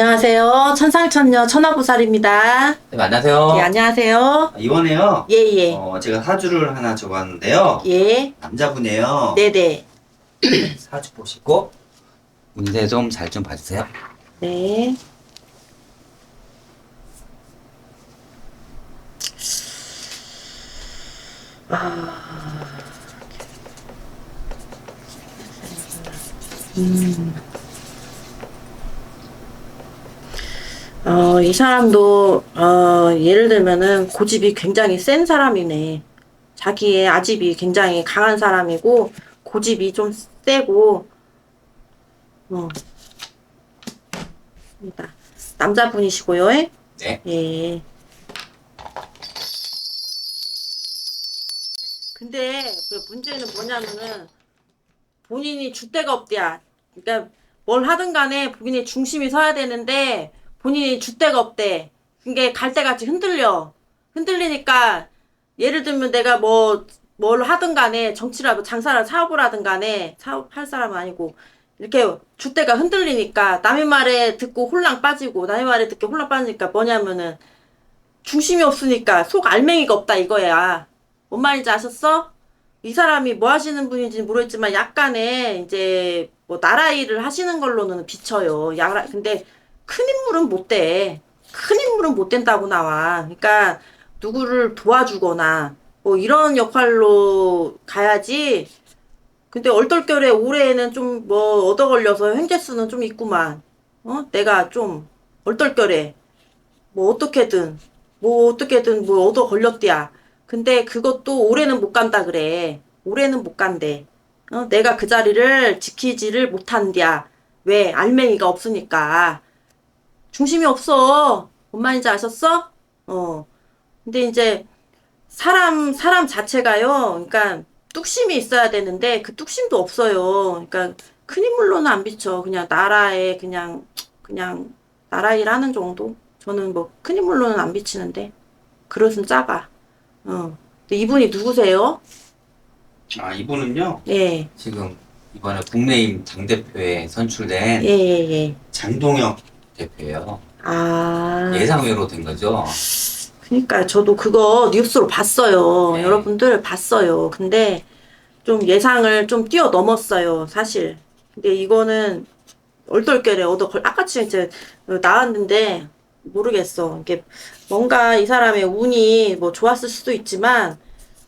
안녕하세요. 천상천녀 천하보살입니다. 네, 안녕하세요. 예, 안녕하세요. 이번에요. 예, 예. 어, 제가 사주를 하나 적었는데요. 예. 남자분이에요. 네네. 사주 보시고 운세 좀 잘 좀 봐주세요. 네. 어, 이 사람도, 어, 예를 들면은 고집이 굉장히 센 사람이네. 자기의 아집이 굉장히 강한 사람이고, 고집이 좀 세고, 어. 남자분이시고요. 예? 네. 예. 근데 그 문제는 뭐냐면은 본인이 줏대가 없대야. 그러니까 뭘 하든 간에 본인이 중심이 서야 되는데 본인이 줏대가 없대. 그게 갈대같이 흔들려. 흔들리니까 예를 들면 내가 뭐 뭘 하든 간에 정치라도 장사를 사업을 하든 간에 사업할 사람은 아니고 이렇게 줏대가 흔들리니까 남의 말에 듣고 홀랑 빠지고 남의 말에 듣고 홀랑 빠지니까 뭐냐면은 중심이 없으니까 속 알맹이가 없다 이거야. 뭔 말인지 아셨어? 이 사람이 뭐 하시는 분인지 모르겠지만 약간의 이제 뭐 나라 일을 하시는 걸로는 비쳐요. 야라 근데 큰 인물은 못 돼. 큰 인물은 못 된다고 나와. 그러니까 누구를 도와주거나 뭐 이런 역할로 가야지. 근데 얼떨결에 올해에는 좀 뭐 얻어 걸려서 횡재수는 좀 있구만. 어? 내가 좀 얼떨결에 뭐 어떻게든 뭐 어떻게든 뭐 얻어 걸렸대야. 근데 그것도 올해는 못 간다 그래. 올해는 못 간대. 어? 내가 그 자리를 지키지를 못한디야. 왜? 알맹이가 없으니까. 중심이 없어. 뭔 말인지 아셨어? 어. 근데 이제 사람 사람 자체가요. 그러니까 뚝심이 있어야 되는데 그 뚝심도 없어요. 그러니까 큰 인물로는 안 비쳐. 그냥 나라에 그냥 그냥 나라 일 하는 정도. 저는 뭐 큰 인물로는 안 비치는데 그릇은 작아. 어. 근데 이분이 누구세요? 아, 이분은요. 예. 지금 이번에 국내임 당 대표에 선출된 예, 예, 예. 장동혁 대표예요. 아. 예상외로 된 거죠. 그러니까 저도 그거 뉴스로 봤어요. 네. 여러분들 봤어요. 근데 좀 예상을 좀 뛰어넘었어요, 사실. 근데 이거는 얼떨결에 얻어 걸 아까치 이제 나왔는데 모르겠어. 이게 뭔가 이 사람의 운이 뭐 좋았을 수도 있지만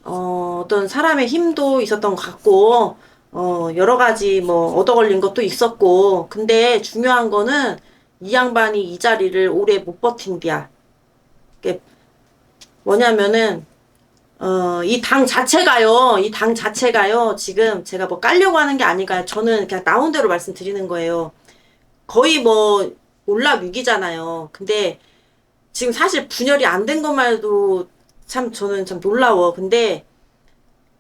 어, 어떤 사람의 힘도 있었던 것 같고 어, 여러 가지 뭐 얻어 걸린 것도 있었고 근데 중요한 거는 이 양반이 이 자리를 오래 못 버틴디야. 이게 뭐냐면은 어, 이 당 자체가요, 이 당 자체가요, 지금 제가 뭐 깔려고 하는 게 아니라 저는 그냥 나온 대로 말씀드리는 거예요. 거의 뭐 올라 위기잖아요. 근데 지금 사실 분열이 안 된 것만 해도 참 저는 참 놀라워. 근데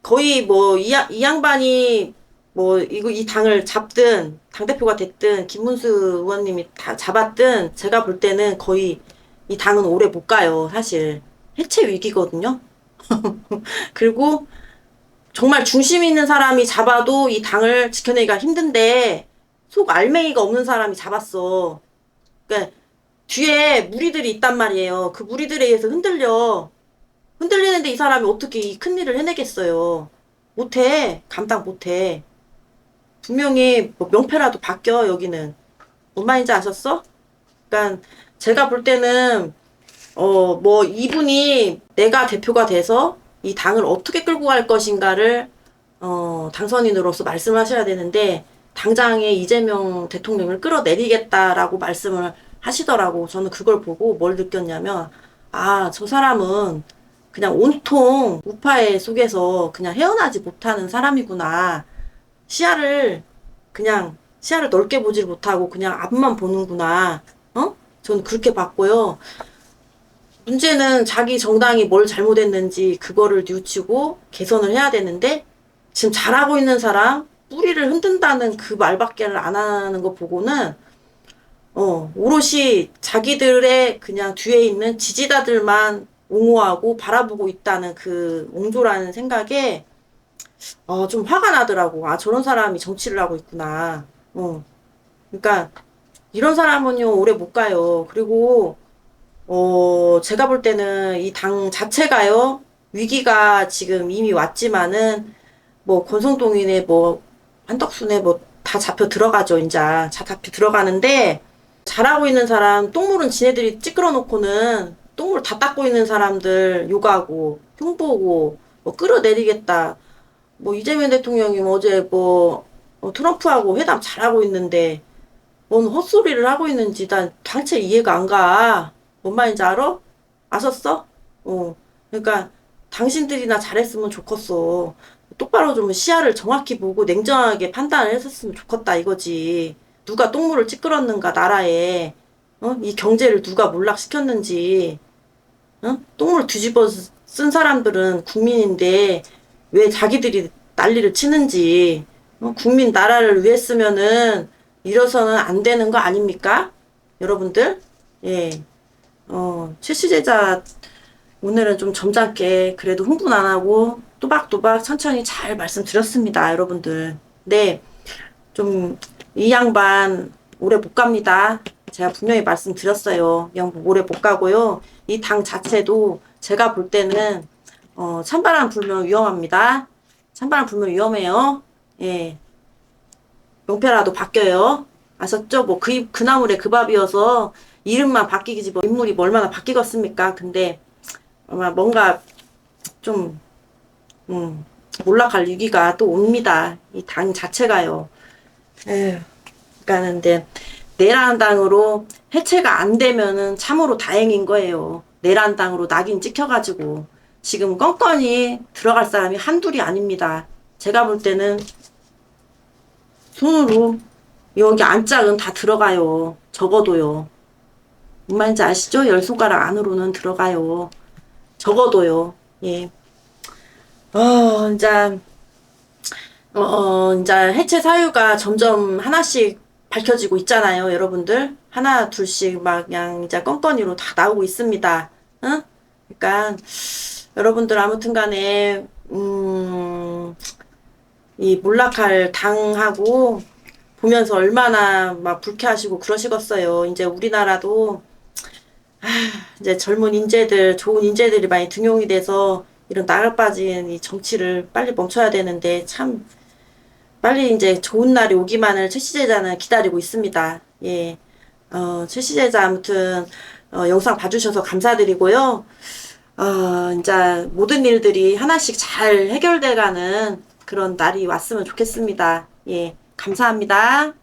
거의 뭐 이 이 양반이 뭐 이거 이 당을 잡든 당 대표가 됐든 김문수 의원님이 다 잡았든 제가 볼 때는 거의 이 당은 오래 못 가요. 사실 해체 위기거든요. 그리고 정말 중심 있는 사람이 잡아도 이 당을 지켜내기가 힘든데 속 알맹이가 없는 사람이 잡았어. 그러니까 뒤에 무리들이 있단 말이에요. 그 무리들에 의해서 흔들려. 흔들리는데 이 사람이 어떻게 이 큰 일을 해내겠어요. 못해. 감당 못해. 분명히 뭐 명패라도 바뀌어 여기는. 뭔 말인지 아셨어? 그러니까 제가 볼 때는 어 뭐 이분이 내가 대표가 돼서 이 당을 어떻게 끌고 갈 것인가를 어 당선인으로서 말씀을 하셔야 되는데 당장에 이재명 대통령을 끌어내리겠다라고 말씀을 하시더라고. 저는 그걸 보고 뭘 느꼈냐면 아 저 사람은 그냥 온통 우파의 속에서 그냥 헤어나지 못하는 사람이구나. 시야를 그냥 시야를 넓게 보질 못하고 그냥 앞만 보는구나. 어? 저는 그렇게 봤고요. 문제는 자기 정당이 뭘 잘못했는지 그거를 뉘우치고 개선을 해야 되는데 지금 잘하고 있는 사람 뿌리를 흔든다는 그 말밖에 안 하는 거 보고는 어 오롯이 자기들의 그냥 뒤에 있는 지지자들만 옹호하고 바라보고 있다는 그 옹졸한 생각에 어 좀 화가 나더라고. 아 저런 사람이 정치를 하고 있구나. 어 그러니까 이런 사람은요, 오래 못 가요. 그리고, 어, 제가 볼 때는 이 당 자체가요, 위기가 지금 이미 왔지만은, 뭐, 권성동이네, 뭐, 한덕수네, 뭐, 다 잡혀 들어가죠, 이제. 다 잡혀 들어가는데, 잘하고 있는 사람, 똥물은 지네들이 찌끄러 놓고는, 똥물 다 닦고 있는 사람들 욕하고, 흉보고, 뭐, 끌어내리겠다. 뭐, 이재명 대통령이 뭐 어제 뭐, 어, 트럼프하고 회담 잘하고 있는데, 뭔 헛소리를 하고 있는지 난 당체 이해가 안 가. 뭔 말인지 알아? 아셨어? 어. 그러니까 당신들이나 잘했으면 좋겠어. 똑바로 좀 시야를 정확히 보고 냉정하게 판단을 했었으면 좋겠다 이거지. 누가 똥물을 찌끄렀는가 나라에. 어? 이 경제를 누가 몰락시켰는지. 어? 똥물 뒤집어 쓴 사람들은 국민인데 왜 자기들이 난리를 치는지. 어? 국민 나라를 위해 쓰면은 이래서는 안 되는 거 아닙니까? 여러분들? 예. 어, 최씨제자 오늘은 좀 점잖게 그래도 흥분 안 하고 또박또박 천천히 잘 말씀드렸습니다, 여러분들. 네. 좀 이 양반 오래 못 갑니다. 제가 분명히 말씀드렸어요. 이 양반 오래 못 가고요. 이 당 자체도 제가 볼 때는 어, 찬바람 불면 위험합니다. 찬바람 불면 위험해요. 예. 명패라도 바뀌어요. 아셨죠? 뭐 그, 그 나물에 그 밥이어서 이름만 바뀌기지 뭐 인물이 뭐 얼마나 바뀌겠습니까? 근데 아마 뭔가 좀 음, 몰락할 위기가 또 옵니다. 이 당 자체가요. 에휴, 그러니까 근데 내란당으로 해체가 안 되면은 참으로 다행인 거예요. 내란당으로 낙인 찍혀가지고 지금 껌껌이 들어갈 사람이 한둘이 아닙니다. 제가 볼 때는 손으로 여기 안짝은 다 들어가요. 적어도요. 뭔 말인지 아시죠? 열 손가락 안으로는 들어가요. 적어도요. 예. 어, 이제 어, 어, 이제 해체 사유가 점점 하나씩 밝혀지고 있잖아요, 여러분들. 하나, 둘씩 막 그냥 이제 건건이로 다 나오고 있습니다. 응? 그러니까 여러분들 아무튼 간에 음, 이 몰락할 당하고 보면서 얼마나 막 불쾌하시고 그러시겠어요. 이제 우리나라도 아, 이제 젊은 인재들, 좋은 인재들이 많이 등용이 돼서 이런 나갈 빠진 이 정치를 빨리 멈춰야 되는데 참 빨리 이제 좋은 날이 오기만을 최시제자는 기다리고 있습니다. 예. 어, 최시제자 아무튼 어, 영상 봐주셔서 감사드리고요. 어, 이제 모든 일들이 하나씩 잘 해결돼가는 그런 날이 왔으면 좋겠습니다. 예. 감사합니다.